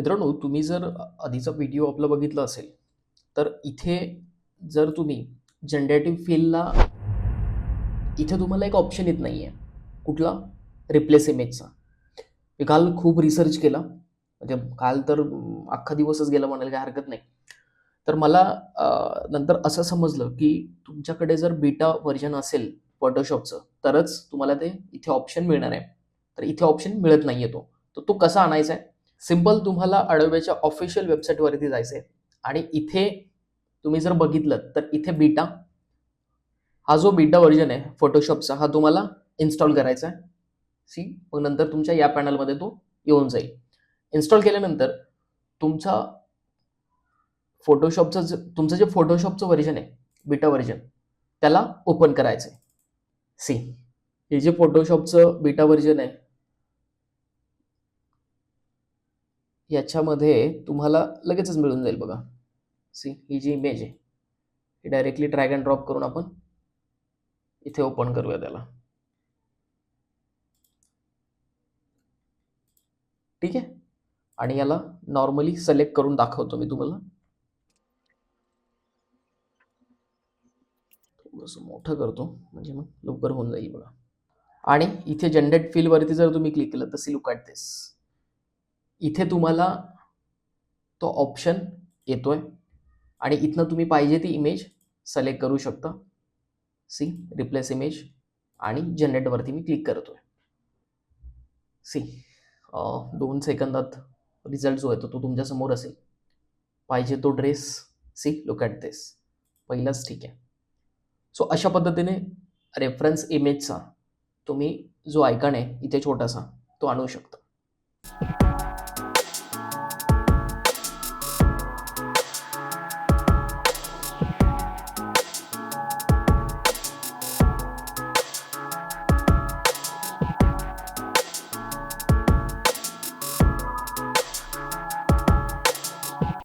मित्रांनो तुम्ही जर आधीचा व्हिडिओ आपला बघितला असेल तर इथे जर तुम्ही जनरेटिव्ह फीलला इथे तुम्हाला एक ऑप्शन येत नाही आहे कुठला रिप्लेस इमेजचा मी काल खूप रिसर्च केला. म्हणजे काल तर अख्खा दिवसच गेला म्हणायला काही हरकत नाही. तर मला नंतर असं समजलं की तुमच्याकडे जर बीटा व्हर्जन असेल फोटोशॉपचं तरच तुम्हाला ते इथे ऑप्शन मिळणार आहे. तर इथे ऑप्शन मिळत नाही आहे तो. तर तो कसा आणायचा आहे? सिंपल तुम्हाला अडोबेच्या ऑफिशियल वेबसाईटवरती जायचं आहे आणि इथे तुम्ही जर बघितलं तर इथे बीटा हा जो बीटा व्हर्जन आहे फोटोशॉपचा हा तुम्हाला इन्स्टॉल करायचा आहे. सी मग नंतर तुमच्या या पॅनलमध्ये तो येऊन जाईल. इन्स्टॉल केल्यानंतर तुमचा फोटोशॉपचं जे तुमचं जे फोटोशॉपचं व्हर्जन आहे बीटा व्हर्जन त्याला ओपन करायचं आहे सी हे जे फोटोशॉपचं बीटा व्हर्जन आहे याच्यामध्ये तुम्हाला लगेचच मिळून जाईल बघा. सी ही जी इमेज आहे ही डायरेक्टली ट्रॅग अँड ड्रॉप करून आपण इथे ओपन करूया त्याला. ठीक आहे? आणि याला नॉर्मली सिलेक्ट करून दाखवतो मी तुम्हाला. थोडंसं मोठं करतो म्हणजे मग लवकर होऊन जाईल बघा. आणि इथे जनरेट फीलवरती जर तुम्ही क्लिक केलं तर सी लुक ॲट दिस इथे तुम्हाला तो ऑप्शन येतोय. आणि इथनं तुम्ही पाहिजे ती इमेज सिलेक्ट करू शकता. सी रिप्लेस इमेज आणि जनरेटवरती मी क्लिक करतोय. सी दोन सेकंदात रिझल्ट जो आहे तो तो तुमच्यासमोर असेल. पाहिजे तो dress see look at this पहिलाच ठीक आहे. सो अशा पद्धतीने रेफरन्स इमेजचा तुम्ही जो आयकॉन आहे इथे छोटासा तो आणू शकता.